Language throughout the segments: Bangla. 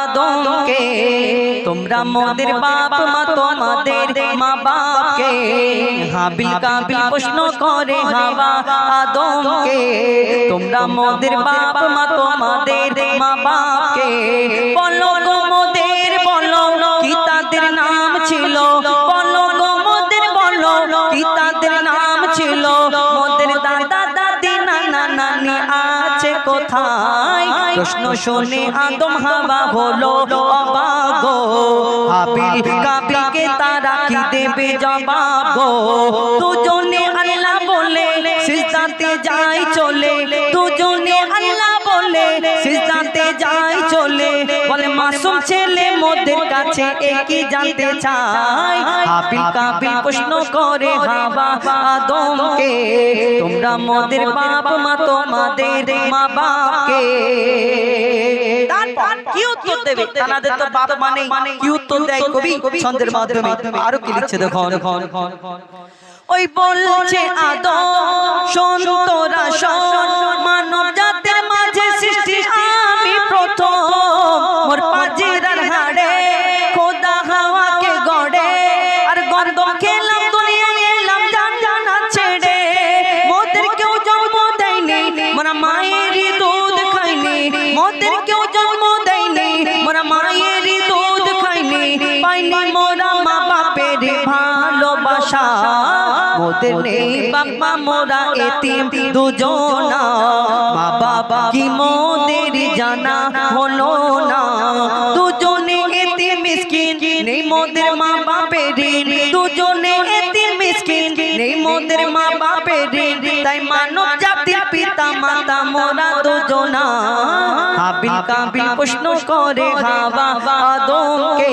আদমকে তোমরা মোদের বাপ মা তোমাদের মা বাপকে হাবিল কাবিল প্রশ্ন করে হাওয়া আদমকে। তোমরা মোদের বাপ মা তোমাদের মা বাপকে। বলো গো মোদের বলো কি তাদের নাম ছিল? বলো গো মোদের বলো কি তাদের নাম ছিল? প্রশ্ন শুনে আদম হাওয়া হলো অবাগ। হাবিল কাবিকে তারা কি দেবে জবাব? গো দুজনে আল্লাহ বলে সিজদাতে যাই চলে। দুজনে আল্লাহ বলে সিজদাতে যাই মাসুম ছেলে মোদের কাছে একই জানতে চাই। হাবিল কাবিল প্রশ্ন করে হাওয়া আদমকে, তোমরা মোদের বাপ মা, তোমাদের মা বাপকে কি উত্তর দেবে? তাদের তো বাপ মানে কি বাপের ভালোবাসা মোদের নেই বাবা মোরা এতিম দুজনা। মা বাবা কি মোদের জানা হলো না? দুজনে এতিম মিসকিন নেই মোদের মা বাপের দুজনে এতিম মিসকিন নেই মোদের মা বাপের তাই মানব জাতির পিতা মাতা মোরা দুজনা। হাবিল কাবিল প্রশ্ন করে হাওয়া। আদমকে।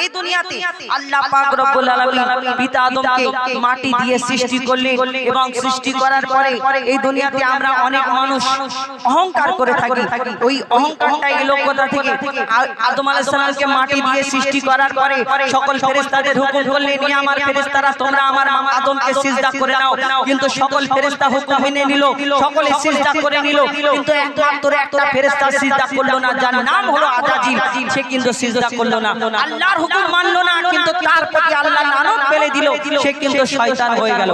এই দুনিয়াতে আল্লাহ পাক রব্বুল আলামিন পিতা আদমকে মাটি দিয়ে সৃষ্টি করলেন এবং সৃষ্টি করার পরে এই দুনিয়াতে আমরা অনেক মানুষ অহংকার করে থাকি। ওই অহংকারটা এলো কোথা থেকে আদম আলাইহিস সালামকে মাটি দিয়ে সৃষ্টি করার পরে সকল ফেরেশতাদের হুকুম করলেন আমার ফেরেশতারা তোমরা আমার আদমকে সিজদা করে নাও। কিন্তু সকল ফেরেশতা হুকুম মেনে নিল সকলে সিজদা করে নিল কিন্তু একমাত্র একটা ফেরেশতা সিজদা করল না যার নাম হলো আজাজিল সে কিন্তু সিজদা করল না আল্লাহর হুকুম মানলো না কিন্তু তার প্রতি আল্লাহ লানত ফেলে দিল সে কিন্তু শয়তান হয়ে গেল।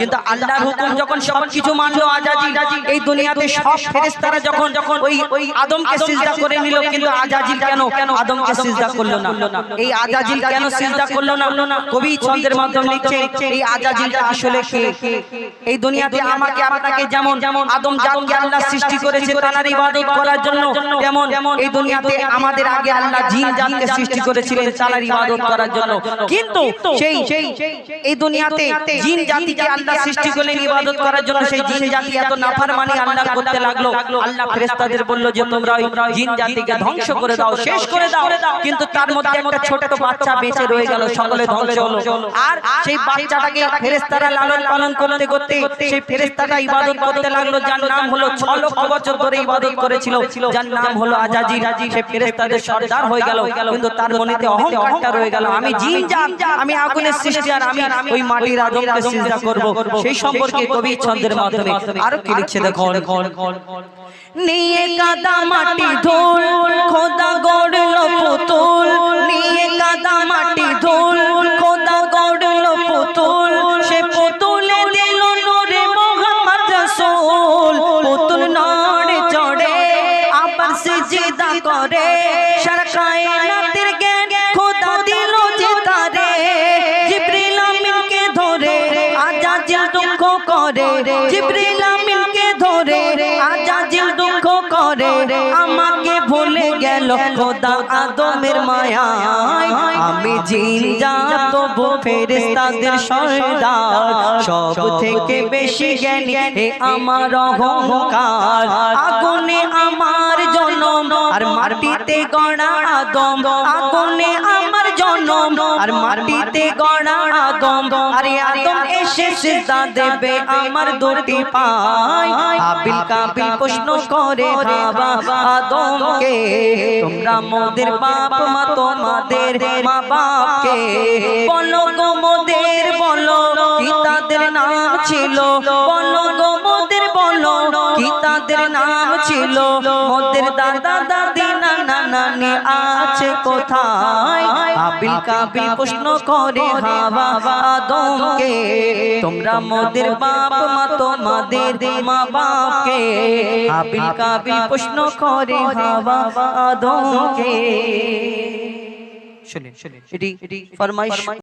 কিন্তু আল্লাহর হুকুম যখন সবকিছু মানলো আজাজিল এই দুনিয়াতে সব ফেরেশতারা যখন যখন ওই ওই আদমকে সিজদা করে নিল কিন্তু আজাজিল কেন আদমকে সিজদা করল না? এই আজাজিল কেন সিজদা করল না? কবি ছন্দের মাধ্যমে লিখছে এই আজাজিলটা আসলে কে? এই দুনিয়াতে আমাকে আপনাকে যেমন যেমন আদম আল্লাহ সৃষ্টি করেছে তার ইবাদত করার জন্য যেমন এই দুনিয়াতে আমাদের আগে আল্লাহ জিন জাতকে সৃষ্টি করেছিলেন তার ইবাদত করার জন্য। কিন্তু সেই সেই এই দুনিয়াতে জিন জাতিকে আল্লাহ সৃষ্টি করলেন ইবাদত করার জন্য সেই জিন জাতি এত নাফরমানি আল্লাহ করতে লাগল। আল্লাহ ফেরেশতাদের বলল যে তোমরা ওই জিন জাতিকে ধ্বংস করে দাও শেষ করে দাও। কিন্তু তার মধ্যে একটা ছোট বাচ্চা বেঁচে রয়ে গেল সকলে ধ্বংস হলো। আর সেই বাচ্চাটাকে ফেরেশতারা লালন পালন করতে করতে সেই ফেরেশতাটা ইবাদত করতে লাগল। যার নাম হলো 6 লক্ষ বছর ধরে ইবাদত করেছিল যার নাম হলো আজাজি সেই ফেরেশতাদের সর্দার হয়ে গেল কিন্তু তার মনেতে অহংকারটা রয়ে গেল। আমি জিন জান আমি আগুনের সৃষ্টি আর আমি ওই মাটির আদমকে সিজদা করব। সেই সম্পর্কে কবি ছন্দের মাধ্যমে আরও কি লিখছে দেখো নিয়ে কাদা মাটি ধুল খোদা গড়ল পুতুল। নিয়ে কাদা মাটি ধুল খোদা গড়ল পুতুল। সে পুতুলে দিল নূরে মোহাম্মদ রাসূল। পুতুল নড়ে চড়ে আবার সিজদা করে। সারা জিবরিল আমিনকে ধরে আজাজিল দুঃখ করে। আমাকে ভুলে গেল খোদা আদমের মায়ায়। আমি জিন জাত ফেরেশতাদের সর্দার। সব থেকে বেশি জ্ঞানী হে আমার অহংকার। আগুনে আমার জনম আর মাটিতে গড়া আদম। আগুনে আমার জনম আর মাটিতে গড়া আদম। আরে আদম মোদের বাপ মা, তোমাদের মা বাপকে বলো গো মোদের, বলো তাদের নাম ছিল? বলো গো মোদের কি তাদের নাম ছিল? মোদের দাদা, দাদি, নানা নানি আছে কোথায়? আবিল কাবিল প্রশ্ন করে হাওয়া আদমকে তোমরা মোদের বাপ মা তোমাদের মা বাপকে। আবিল কাবিল প্রশ্ন করে হাওয়া আদমকে। শুনে শুনে এটি ফরমাইশ।